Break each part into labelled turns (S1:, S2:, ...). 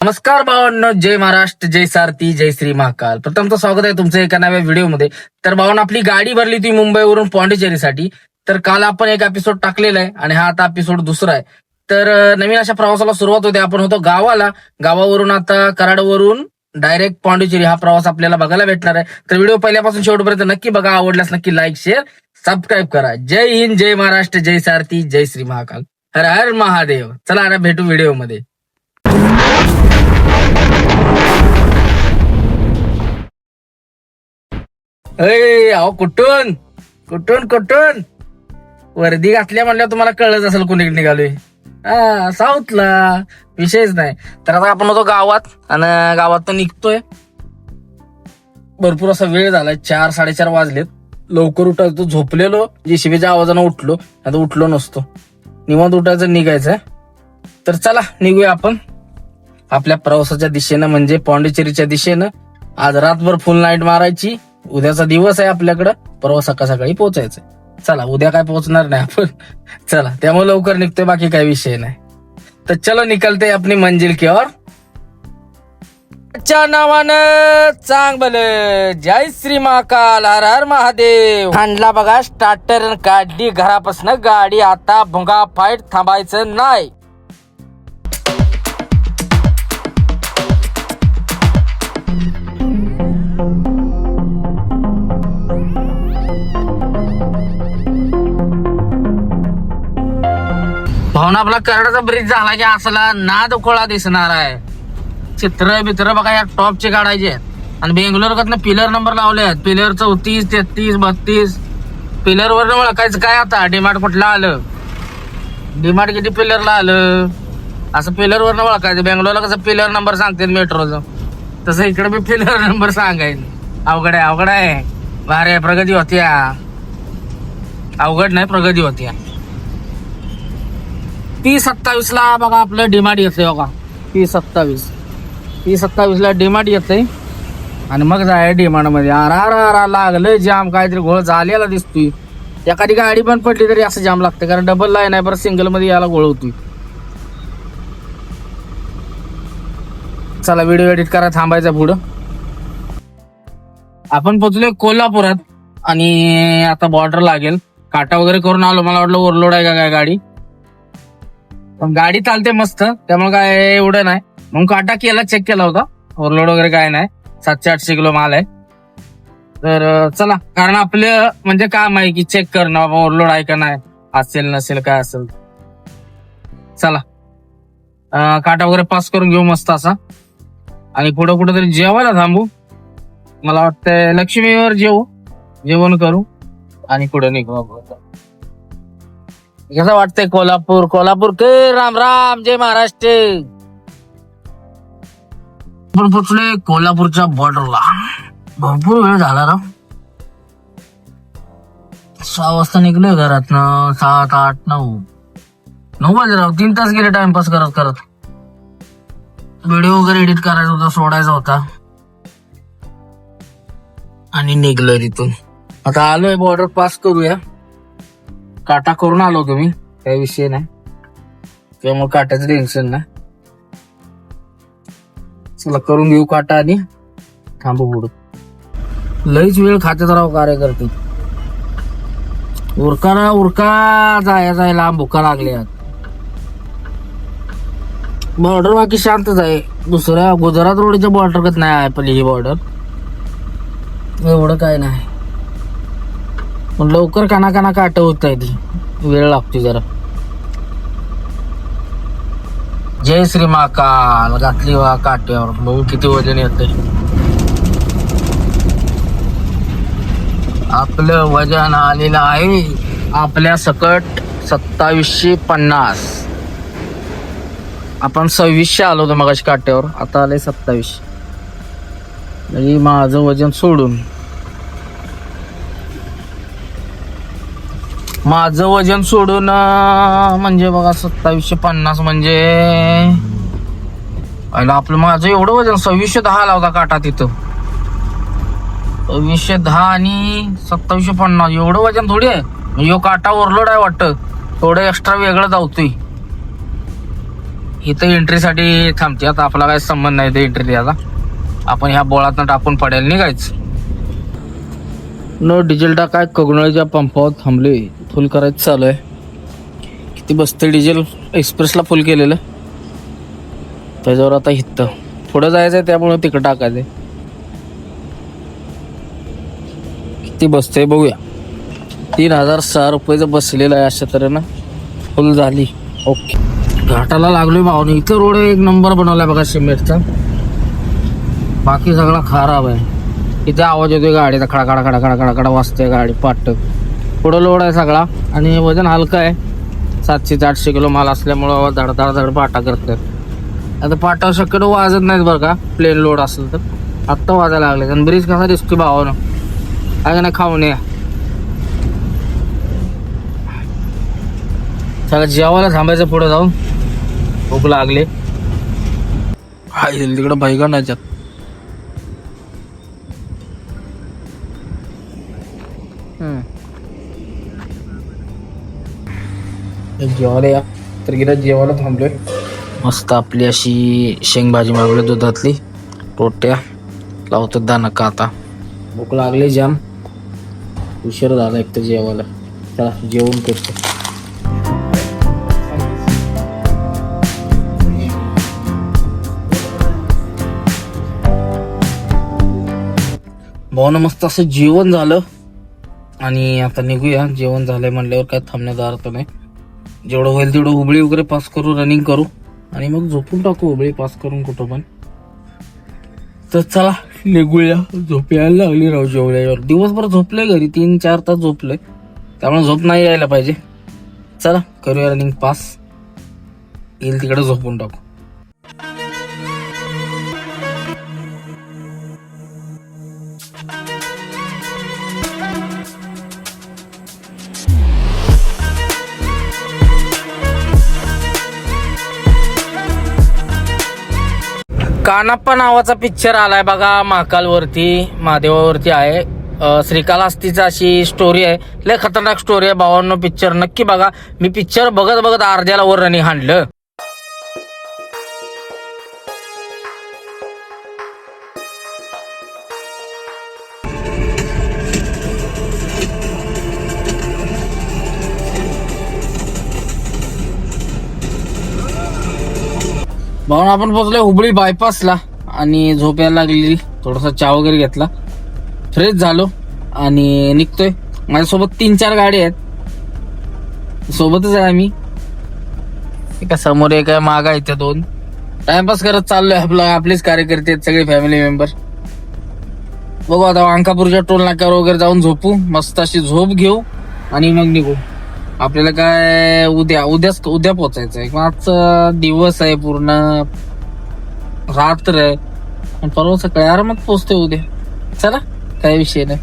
S1: नमस्कार भावांनो जय महाराष्ट्र जय सारथी जय श्री महाकाल. प्रथमचं स्वागत आहे तुमचं एका नव्या व्हिडिओमध्ये. तर भावांना आपली गाडी भरली होती मुंबईवरून पॉंडिचेरीसाठी. तर काल आपण एक एपिसोड टाकलेला आहे आणि हा आता एपिसोड दुसरा आहे. तर नवीन अशा प्रवासाला सुरुवात होते. आपण होतो गावाला. गावावरून आता कराडवरून डायरेक्ट पॉंडिचेरी हा प्रवास आपल्याला बघायला भेटणार आहे. तर व्हिडिओ पहिल्यापासून शेवटपर्यंत नक्की बघा. आवडल्यास नक्की लाईक शेअर सबस्क्राईब करा. जय हिंद जय महाराष्ट्र जय सारथी जय श्री महाकाल. हर हर महादेव. चला आता भेटू व्हिडिओमध्ये. अय अहो कुठून? कुठून कुठून? वर्दी घातल्या म्हणल्यावर तुम्हाला कळलंच असेल कुणी निघालोय. हा साऊथला विषयच नाही. तर आता आपण होतो गावात आणि गावात निघतोय. भरपूर असा वेळ झालाय चार साडेचार वाजलेत. लवकर उठायचो झोपलेलो. जेसीबीच्या आवाजानं उठलो. आता उठलो नसतो. निवांत उठायचं निघायचं तर चला निघूया आपण. आपल्या प्रवासाच्या दिशेनं म्हणजे पॉंडिचेरीच्या दिशेनं. आज रातभर फुल नाईट मारायची. उद्याचा दिवस आहे आपल्याकडं परवा सकाळ सकाळी पोहोचायचं चला उद्या काय पोहोचणार नाही आपण. चला त्यामुळे लवकर निघतोय बाकी काही विषय नाही. तर चलो निकलते आपली मंजिल की ओर च्या नावानं चांग जय श्री महाकाल हर हर महादेव. हांडला बघा स्टार्टर काढली घरापासून गाडी आता भुंगा फाईट थांबायचं नाही. भावना आपला करडाचा ब्रिज झाला की असला नाद खोळा दिसणार आहे. चित्र बित्र बघा या टॉपचे काढायचे आहेत. आणि बेंगलोर कडनं पिलर नंबर लावले आहेत. पिलर चौतीस तेहतीस बत्तीस. पिलर वर ओळखायचं काय आता? डिमार्ट कुठला आलं? डिमार्ट किती पिलरला आलं? असं पिलर वरनं ओळखायचं. बेंगलोरला कसं पिलर नंबर सांगते मेट्रोचं तसं इकडे मी पिलर नंबर सांगायचं. अवघड आहे अवघड आहे. भारे आहे प्रगती होत्या. अवघड नाही प्रगती होत्या. ती सत्तावीस ला बघा आपलं डिमार्ट येते बघा. ती सत्तावीस. ती सत्तावीस ला डिमार्ट येते आणि मग जाय डिमांडमध्ये. आर आरा आरा लागलं जाम काहीतरी घोळ झालेला दिसतोय. एखादी गाडी पण पडली तरी असं जाम लागतं कारण डबल लाईन आहे बरं सिंगलमध्ये याला घोळ होतोय. चला व्हिडिओ एडिट करा थांबायचा पुढं. आपण पोचलोय कोल्हापुरात. आणि आता बॉर्डर लागेल. काटा वगैरे करून आलो. मला वाटलं ओव्हरलोड आहे का काय गाडी? पण गाडी चालते मस्त. त्यामुळे काय एवढं नाही. मग काटा केला चेक केला होता. ओव्हरलोड वगैरे काय नाही. सातशे आठशे किलो माल आहे. तर चला. कारण आपलं म्हणजे काम आहे की चेक करणं बाबा ओव्हरलोड आहे का नाही असेल नसेल काय असेल. चला. काटा वगैरे पास करून घेऊ मस्त असा. आणि पुढे कुठेतरी जेवायला थांबू. मला वाटतंय लक्ष्मीवर जेवू. जेवण करू. आणि पुढे निघू आपण. कसं वाटतंय कोल्हापूर? कोल्हापूर के राम राम जय महाराष्ट्र. आपण पोचलोय कोल्हापूरच्या बॉर्डरला भरपूर वेळ झाला ना? सहा वाजता निघलोय घरातन सात आठ नऊ. नऊ वाजे राव तीन तास गेले टाइमपास करत करत. व्हिडिओ वगैरे एडिट करायचा होता सोडायचा होता. आणि निघलोय तिथून. आता आलोय बॉर्डर पास करूया. काटा करून आलो तुम्ही काही विषय नाही. त्यामुळे काट्याचं टेन्शन नाही. चला करून घेऊ काटा आणि थांबू पुढं. लईच वेळ खात्यात राहू कार्यकर्ते. उरका ना उरका जाया जाय लांब भुका लागल्या बॉर्डर बाकी शांतच आहे दुसऱ्या गुजरात रोडच्या बॉर्डर कत नाही आहे आपली ही बॉर्डर एवढं काय नाही. पण लवकर काना काना काट होत आहे ती. वेळ लागतो जरा. जय श्री महाकाल. घातली वा काट्यावर. बघू किती वजन येत आपलं वजन आलेलं आहे. आपल्या सकट सत्तावीसशे पन्नास. आपण सव्वीसशे आलो होतो मगाशी काट्यावर. आता आले सत्तावीसशे. म्हणजे माझं वजन सोडून. माझं वजन सोडून म्हणजे बघा सत्तावीसशे पन्नास म्हणजे. पहिलं आपलं माझं एवढं वजन सव्वीसशे दहा आला होता काटा तिथं. सव्वीसशे दहा आणि सत्तावीसशे पन्नास एवढं वजन थोडी आहे. यो काटा ओरलोड आहे वाटतं. थोडं एक्स्ट्रा वेगळं धावतोय इथं एंट्रीसाठी थांबते आता आपला काय संबंध नाही ते एंट्री द्यायचा आपण ह्या बोळातनं टाकून पडेल निघायचं. न डिझेल टाकाय कगनोळीच्या पंपावर थांबले. फुल करायचं चालू आहे. किती बसते डिझेल? एक्सप्रेसला फुल केलेलं. त्याच्यावर आता हित्त पुढं जायचं आहे त्यामुळे तिकडं टाकायचंय. किती बसते बघूया. तीन हजार सहा रुपयेचं बसलेलं आहे अशा तऱ्हेनं. फुल झाली. ओके. घाटाला लागलोय भावनी. इथं रोड एक नंबर बनवलाय बघा सिमेंटचा. बाकी सगळा खराब आहे. इथे आवाज येतोय गाडीचा खडा खडा खडा खडा खडा खडा वाजतोय गाडी पाटक पुढं लोड आहे सगळा आणि वजन हलकं आहे. सातशे ते आठशे किलो माल असल्यामुळं धड धड धड पाटा करतात आता पाटा शक्यतो वाजत नाहीत बरं का प्लेन लोड असेल तर. आत्ता वाजायला लागले आणि ब्रिज कसा दिसतो भावानं. काय का नाही खाऊन या. सगळं जेवायला थांबायचं पुढं जाऊन. भूक लागले. हाय तिकडं भाई का नाही जेवायला या. तर गिरा जेवायला थांबलोय. मस्त आपली अशी शेंगभाजी मागवली दुधातली. रोट्या. लावतो दाना का आता. भूक लागली जाम. उशीर झाला एक तर जेवायला. चला जेवण करतो. भावनं मस्त असं जेवण झालं. आणि आता निघूया. जेवण झालंय म्हणल्यावर काय थांबण्याचा अर्थ नाही. जेवढं होईल तेवढं उबळी वगैरे पास करू रनिंग करू. आणि मग झोपून टाकू उबळी पास करून कुठं पण. तर चला निघूया. झोप यायला लागली राहू जेवल्यावर दिवसभर झोपले घरी तीन चार तास झोपले त्यामुळे झोप नाही यायला पाहिजे. चला करूया रनिंग पास येईल तिकडे झोपून टाकू. कानाप्पा नावाचा पिक्चर आलाय बघा महाकालवरती महादेवावरती आहे. श्रीकालास्तीचा अशी स्टोरी आहे. लय खतरनाक स्टोरी आहे भावांनो पिक्चर नक्की बघा. मी पिक्चर बघत बघत अर्ध्याला वर रनिंग हाणलं. भाऊन आपण पोहोचलोय हुबळी बायपासला आणि झोप यायला लागलेली. थोडासा चहा वगैरे घेतला. फ्रेश झालो आणि निघतोय. माझ्यासोबत तीन चार गाडी आहेत. सोबतच आहे आम्ही. एका समोर एक आहे मागा आहे त्या दोन. टाइमपास करत चाललोय आपला आपलेच कार्यकर्ते आहेत सगळे फॅमिली मेंबर बघू आता अंकापूरच्या टोल नाक्यावर वगैरे जाऊन झोपू. मस्त अशी झोप घेऊ आणि मग निघू. आपल्याला काय उद्या उद्याच उद्या पोचायचं आहे. आजचा दिवस आहे पूर्ण. रात्र आहे. परवा सकाळी आरामात पोचते उद्या. चला काय विषय नाही.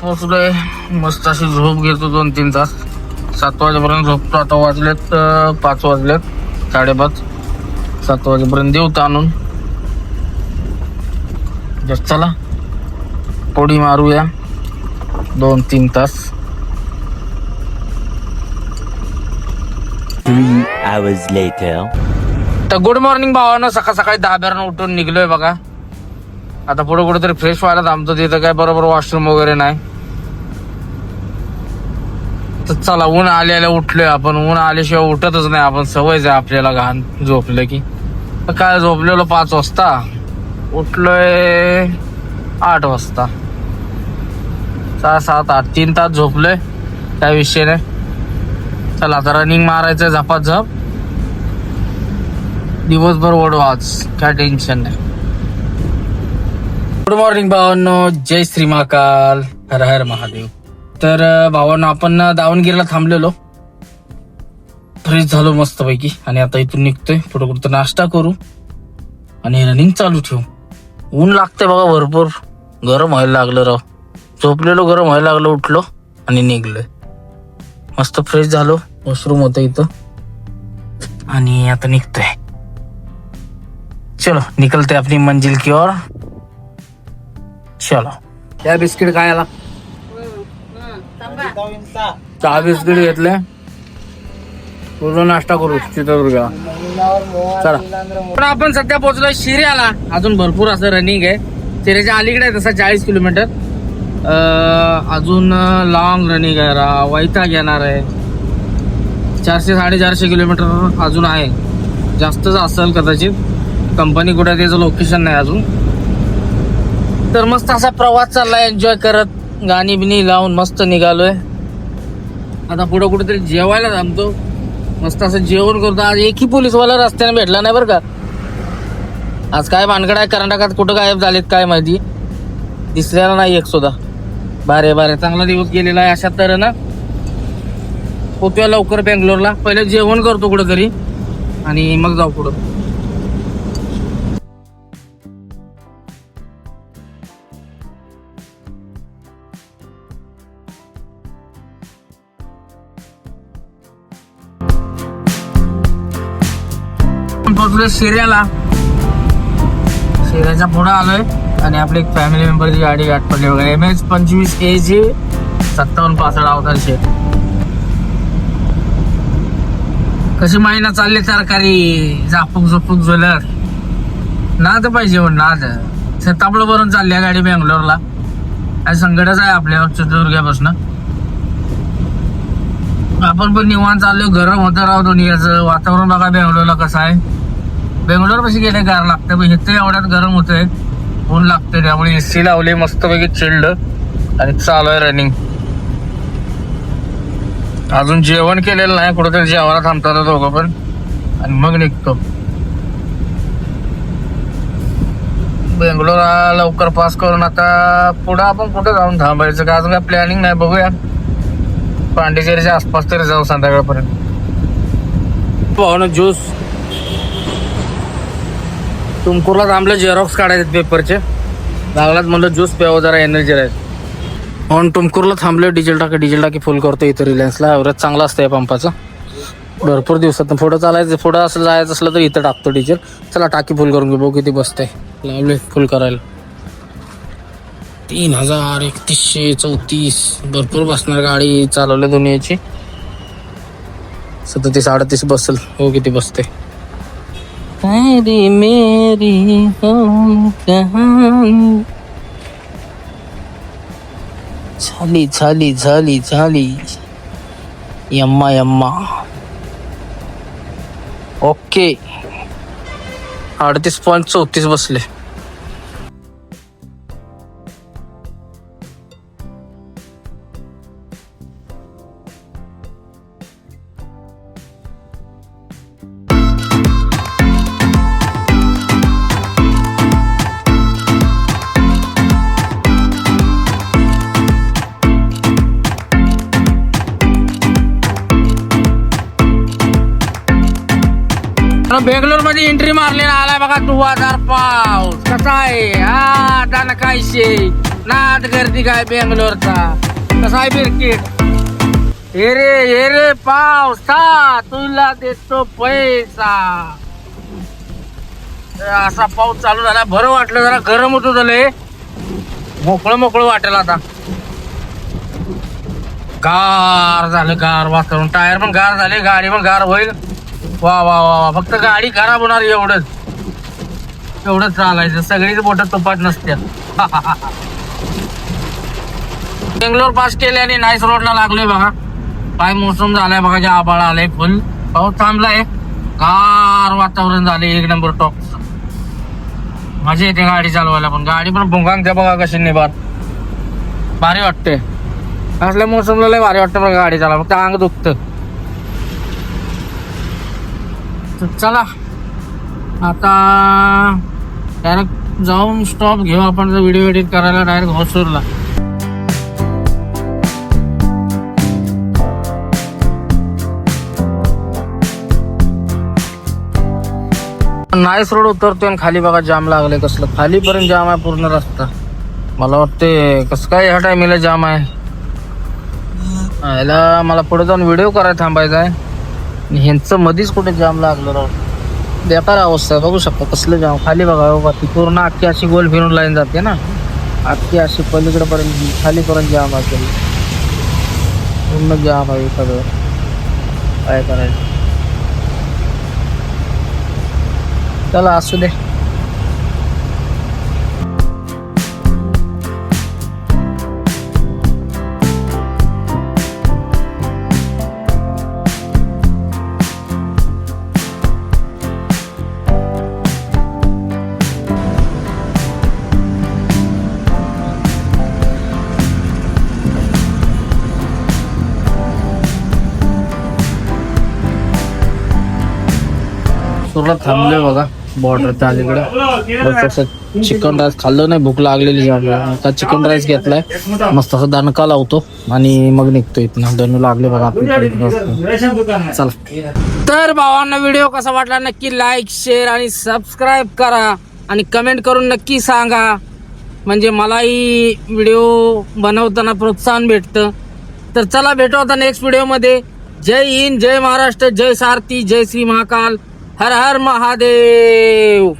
S1: पोहोचलोय मस्त अशी झोप घेतो दोन तीन तास. सात वाजेपर्यंत झोपतो. आता वाजलेत पाच वाजलेत. साडेपाच. सात वाजेपर्यंत देऊ आणून. जस्ट चला. पोडी मारूया. दोन तीन तास. तर गुड मॉर्निंग भावानं. सकाळ सकाळी दहा उठून निघलोय बघा. आता पुढे कुठेतरी फ्रेश व्हायला थांबतो तिथं काय बरोबर वॉशरूम वगैरे नाही. तर चला ऊन आल्याला उठलोय आपण. ऊन आल्याशिवाय उठतच नाही आपण. सवयच आहे आपल्याला घाण झोपलं की. काय झोपलेलो पाच वाजता. उठलोय आठ वाजता. सहा सात आठ तीन तास झोपलोय काय विषय नाही चला आता रनिंग मारायचं झपाझप. दिवसभर ओढू आज. काय टेन्शन नाही. गुड मॉर्निंग भावांनो. जय श्री महाकाल हर हर महादेव. तर भावांनो आपण दावणगिरीला थांबलेलो. फ्रेश झालो मस्त पैकी आणि आता इथून निघतोय. पुढे कुठं नाश्ता करू. आणि रनिंग चालू ठेवू. ऊन लागतंय बघा भरपूर. गरम व्हायला लागलं राव. झोपलेलो गरम व्हायला लागलो उठलो आणि निघलोय. मस्त फ्रेश झालो. वॉशरूम होतं इथं. आणि आता निघतोय. चलो निकलते अपनी मंजिल की ओर. चलो. क्या बिस्किट खायला. चहा बिस्किट घेतले. पूर्ण नाश्ता करू चित्रदुर्गला चला. पण आपण सध्या पोहोचलोय शिर्याला. अजून भरपूर असं रनिंग आहे. शिर्याच्या अलीकडे आहे तसा चाळीस किलोमीटर. अजून लॉंग रनिंग आहे. रा वैताग येणार आहे. चारशे साडेचारशे किलोमीटर अजून आहे. जास्तच असेल कदाचित. कंपनी कुठे त्याचं लोकेशन नाही अजून. तर मस्त असा प्रवास चाललाय एन्जॉय करत गाणी बिनी लावून मस्त निघालोय. आता पुढं कुठेतरी जेवायला थांबतो. मस्त असं जेवण करतो. आज एकही पोलीसवाला रस्त्याने भेटला नाही बरं का. आज काय भानगड आहे कर्नाटकात कुठं गायब झालेत काय माहिती. दिसलेला नाही एक सुद्धा. बारे बारे. चांगला दिवस गेलेला आहे अशा तऱ्हेनं. पोहोचूया लवकर बेंगलोरला. पहिले जेवण करतो कुठं तरी आणि मग जाऊ पुढं. आपण सिरियाला सिरियाच्या शिर्याच्या पुढे आलोय. आणि आपली एक फॅमिली मेंबरची गाडी गाठ पडली वगैरे. एम एच पंचवीस ए जी सत्तावन्न पासष्ट अवतारशे. कशी महिना चालली तरकारी? झापूक झोपूक ज्वेलर नाद पाहिजे म्हणून नाद. शेतापळ भरून चालली आहे गाडी बेंगलोरला. काय संकटच आहे आपल्यावर चित्रदुर्गापासून आपण पण निवांत चाललो गरम होतं दोन्ही याचं वातावरण बघा बेंगलोरला कसं आहे. बेंगलोर पशी गेले गार लागते पण इथे एवढ्यात गरम होतंय ऊन लागते त्यामुळे एसी लावली मस्तपैकी चिल्ड आणि चालू आहे रनिंग अजून जेवण केलेलं नाही कुठेतरी जेवायला थांबतात दोघं पण आणि मग निघतो. बेंगलोर लवकर पास करून आता पुढं आपण कुठं जाऊन थांबायचं? का अजून काय प्लॅनिंग नाही? बघूया. पांडिचेरीच्या आसपास तरी जाऊ संध्याकाळपर्यंत. पाहुणं ज्यूस तुमकुरला थांबलं झेरॉक्स काढायचे पेपरचे लागलात म्हणलं ज्यूस प्यावं जरा एनर्जी राहील. म्हणून तुमकुरला थांबलं डिझेल टाकी डिझेल टाकी फुल करतो इथं रिलायन्सला ॲव्हरेज चांगला असतं या पंपाचं. भरपूर दिवसात. पुढं चालायचं पुढं असं जायचं असलं तर इथं टाकतो डिझेल चला टाकी फुल करून घेऊ. बघू किती बसते लावले फुल करायला. तीन हजार एकतीसशे चौतीस. भरपूर बसणार गाडी चालवली दुनियाची. सदतीस अडतीस बसेल. हो किती बसते मेरी मेरी हम कहानी झाली झाली झाली झाली. यम्मा यम्मा. ओके. अडतीस पॉईंट चौतीस बसले. बेंगलोरमध्ये एंट्री मारलेला आलाय बघा तू हजार पाऊस. कसा आहे? हा दान कायशे नाद गर्दी काय बेंगलोरचा? कसा आहे बिरकिट हे रे हे रे पावसा तुला देतो पैसा असा पाऊस चालू झाला बरं वाटलं जरा गरम होत झालंय मोकळं मोकळं वाटेल आता. गार झालं गार वातावरण. टायर पण गार झाले गाडी पण गार होईल. वा वा वा वा. फक्त गाडी खराब होणार एवढंच. एवढंच चालायचं. सगळीच बोट तुपात नसत्या. बेंगलोर पास केले आणि नाईस रोडला लागलोय बघा. काय मोसम झालाय बघा जे आबाळ आलाय फुल पाऊस थांबलाय. गार वातावरण झाले एक नंबर टॉप मजा येते गाडी चालवायला पण. गाडी पण भुंगांगच्या बघा कशी निभार भारी वाटते असल्या मोसमला लय भारी वाटतं बघा गाडी चालवा फक्त अंग दुखतं. तर चला. आता डायरेक्ट जाऊन स्टॉप घेऊ आपण जर व्हिडिओ एडिट करायला डायरेक्ट होसूरला नाईस रोड उतरतोय आणि खाली बघा जाम लागले कसलं खालीपर्यंत जाम आहे पूर्ण रस्ता. मला वाटते कसं काय ह्या टायमिला जाम आहे. याला मला पुढे जाऊन व्हिडिओ करायला थांबायचा आहे. ह्यांचं मध्येच कुठे जाम लागलं राव. बेकार अवस्था आहे बघू शकता कसलं जाम. खाली बघा हो, बघा ती पूर्ण अख्खी अशी गोल फिरून लाईन जाते ना. अख्खी अशी पलीकडे पर्यंत खाली पर्यंत जाम असेल पूर्ण जाम आहे सगळं. काय करायचं? चला असू दे. सुरत थांबलोय बघा. बॉर्डरच्या अलीकडे. तसं चिकन राईस खाल्लं नाही भूक लागलेली आता चिकन राईस घेतलाय. मस्त असं दणका लावतो आणि मग निघतो इथनं. दणू लागले बघा चला. तर भावांना व्हिडिओ कसा वाटला नक्की लाईक शेअर आणि सबस्क्राईब करा. आणि कमेंट करून नक्की सांगा. म्हणजे मलाही व्हिडिओ बनवताना प्रोत्साहन भेटतं. तर चला भेटू आता नेक्स्ट व्हिडिओमध्ये जय हिंद जय महाराष्ट्र जय सारथी जय श्री महाकाल. हर हर महादेव